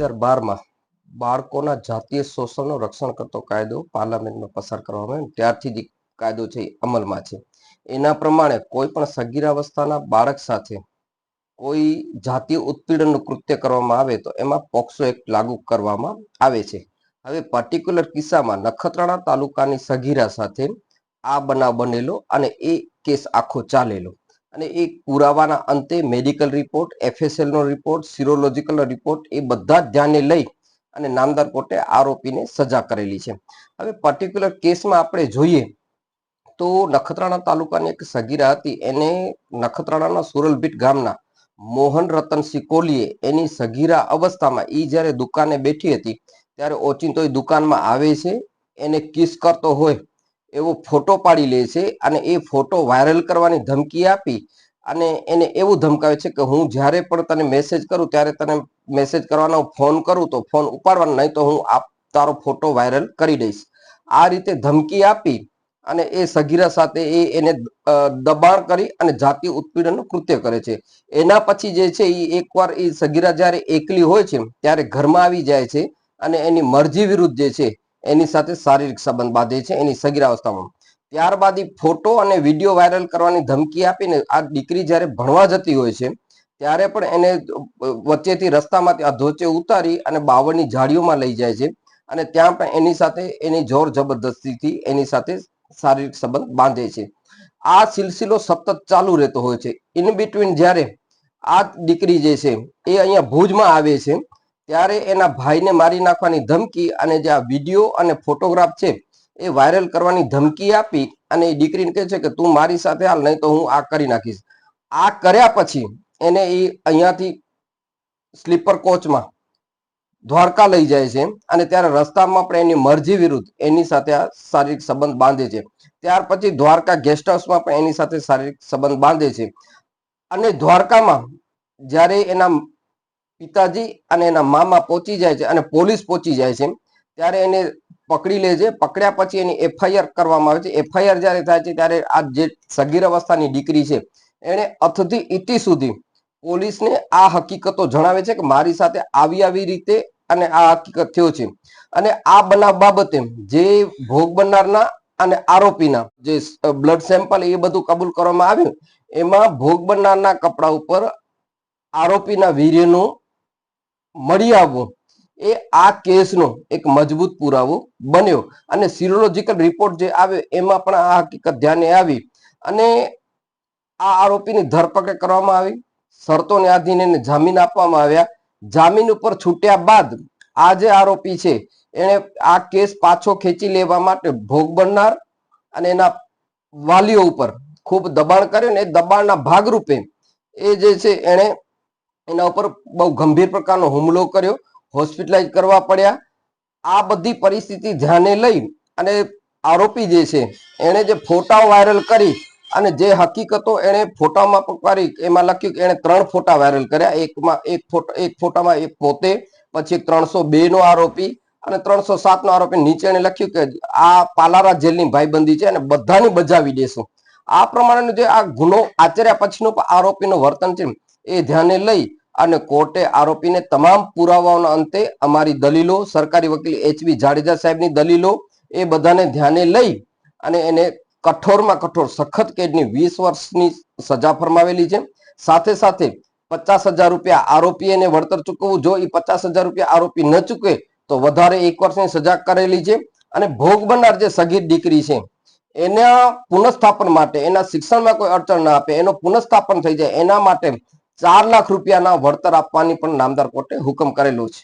બારમાં બાળકોના જાતીય શોષણનું રક્ષણ કરતો કાયદો પાર્લામેન્ટમાં પસાર કરવામાં આવ્યો. ત્યારથી જ કાયદો છે એ અમલમાં છે. એના પ્રમાણે કોઈ પણ સગીરાવસ્થાના બાળક સાથે કોઈ જાતીય ઉત્પીડનનું કૃત્ય કરવામાં આવે તો એમાં પોક્સો એક્ટ લાગુ કરવામાં આવે છે. હવે પર્ટિક્યુલર કિસ્સામાં નખત્રાણા તાલુકાની સગીરા સાથે આ બનાવ બનેલો અને એ કેસ આખો ચાલેલો. અને એ પુરાવાના અંતે મેડિકલ રિપોર્ટ એફએસએલનો રિપોર્ટ સિરોલોજીકલ રિપોર્ટ એ બધા ધ્યાને લઈ અને નામદાર કોર્ટે આરોપીને સજા કરેલી છે. હવે પર્ટિક્યુલર કેસમાં આપણે જોઈએ તો નખત્રાણા તાલુકાની એક સગીરા હતી. એને નખત્રાણાના સુરલભીટ ગામના મોહન રતન સિકોલીએ એની સગીરા અવસ્થામાં એ જ્યારે દુકાને બેઠી હતી, ત્યારે ઓચિંતો દુકાનમાં આવે છે, એને કિસ કરતો હોય એવો ફોટો પાડી લે છે અને એ ફોટો વાયરલ કરવાની ધમકી આપી અને એને એવું ધમકાવે છે કે હું જ્યારે પણ તને મેસેજ કરું, ત્યારે તને મેસેજ કરવાનો ફોન કરું તો ફોન ઉપાડવાનો, નહીં તો હું આપ તારો ફોટો વાયરલ કરી દઈશ. આ રીતે ધમકી આપી અને એ સગીરા સાથે એ એને દબાણ કરી અને જાતિ ઉત્પીડનનું કૃત્ય કરે છે. એના પછી જે છે એ એકવાર એ સગીરા જ્યારે એકલી હોય છે, ત્યારે ઘરમાં આવી જાય છે અને એની મરજી વિરુદ્ધ જે છે એની સાથે શારીરિક સંબંધ બાંધે છે, એની સગીરાવસ્થામાં ત્યારબાદ એ ફોટો અને વીડિયો વાયરલ કરવાની ધમકી આપીને આ દીકરી જ્યારે ભણવા જતી હોય છે, ત્યારે પણ એને વચ્ચેથી રસ્તામાંથી આ ધોચે ઉતારી અને બાવળની ઝાડીઓમાં લઈ જાય છે અને ત્યાં પણ એની સાથે એની જોર જબરદસ્તીથી એની સાથે શારીરિક સંબંધ બાંધે છે. આ સિલસિલો સતત ચાલુ રહેતો હોય છે. ઇન બિટવીન જ્યારે આ દીકરી જે છે, એ અહીંયા ભુજમાં આવે છે ત્યારે એના ભાઈને મારી નાખવાની ધમકી અને જે આ વીડિયો અને ફોટોગ્રાફ છે, એ વાયરલ કરવાની ધમકી આપી અને એ દીકરીને કહે છે કે તું મારી સાથે હાલ, નહીં તો હું આ કરી નાખીશ. આ કર્યા પછી એને એ અહીંયાથી સ્લીપર કોચમાં દ્વારકા લઈ જાય છે અને ત્યારે રસ્તામાં પણ એની મરજી વિરુદ્ધ એની સાથે આ શારીરિક સંબંધ બાંધે છે. ત્યાર પછી દ્વારકા ગેસ્ટ હાઉસમાં પણ એની સાથે શારીરિક સંબંધ બાંધે છે. અને દ્વારકામાં જ્યારે એના પિતાજી અને એના મામા પહોંચી જાય છે અને પોલીસ પહોંચી જાય છે ત્યારે એને પકડી લે છે. પકડ્યા પછી એની એફઆઈઆર કરવામાં આવે છે. એફઆઈઆર જ્યારે થાય છે ત્યારે આ જે સગીર અવસ્થાની દીકરી છે, એણે અથથી ઇતિ સુધી પોલીસને આ હકીકતો જણાવે છે કે મારી સાથે આવી આવી રીતે અને આ હકીકત થયો છે. અને આ બનાવ બાબતે જે ભોગ બનનારના અને આરોપીના જે બ્લડ સેમ્પલ એ બધું કબૂલ કરવામાં આવ્યું. એમાં ભોગ બનનારના કપડા ઉપર આરોપીના વીર્યનું મળી આવવો એ આ કેસનો એક મજબૂત પુરાવો બન્યો. અને સિરોલોજીકલ રિપોર્ટ જે આવ્યો એમાં પણ આ હકીકત ધ્યાને આવી. અને આ આરોપીની ધરપકડ કરવામાં આવી. શરતોને આધીન એને જામીન આપવામાં આવ્યા. જામીન ઉપર છૂટ્યા બાદ આ જે આરોપી છે, એણે આ કેસ પાછો ખેંચી લેવા માટે ભોગ બનનાર અને એના વાલીઓ ઉપર ખૂબ દબાણ કર્યું ને એ દબાણના ભાગરૂપે એ જે છે, એણે એના ઉપર બહુ ગંભીર પ્રકારનો હુમલો કર્યો, હોસ્પિટલાઇઝ કરવા પડ્યા. આ બધી પરિસ્થિતિ ધ્યાને લઈ અને આરોપી જે છે, એણે જે ફોટાઓ વાયરલ કરી અને જે હકીકતો એણે ફોટામાં પકવારી એમાં લખ્યું કે એણે ત્રણ ફોટા વાયરલ કર્યા. એકમાં એક ફોટો, એક ફોટામાં એક પોતે, પછી ત્રણસો બે નો આરોપી અને ત્રણસો સાત નો આરોપી. નીચે એણે લખ્યું કે આ પાલારા જેલની ભાઈબંધી છે અને બધાની બજાવી દેશું. આ પ્રમાણેનો જે આ ગુનો આચર્યા પછીનો આરોપીનું વર્તન છે. એ ધ્યાને લઈ અને કોર્ટે આરોપીને તમામ પુરાવાઓના અંતે અમારી દલીલો, સરકારી વકીલ એચબી જાડેજા સાહેબની દલીલો એ બધાને ધ્યાને લઈ અને એને કઠોરમાં કઠોર સખત કેદની વીસ વર્ષની સજા ફરમાવેલી છે. સાથે સાથે પચાસ હજાર રૂપિયા આરોપીને વળતર ચૂકવવું જો એ પચાસ હજાર રૂપિયા આરોપી ન ચૂકે તો વધારે એક વર્ષની સજા કરેલી છે. અને ભોગ બનનાર જે સગીર દીકરી છે, એના પુનઃસ્થાપન માટે, એના શિક્ષણમાં કોઈ અડચણ ના આપે, એનો પુનઃસ્થાપન થઈ જાય, એના માટે ચાર લાખ રૂપિયાના વળતર આપવાની પણ નામદાર કોર્ટે હુકમ કરેલું છે.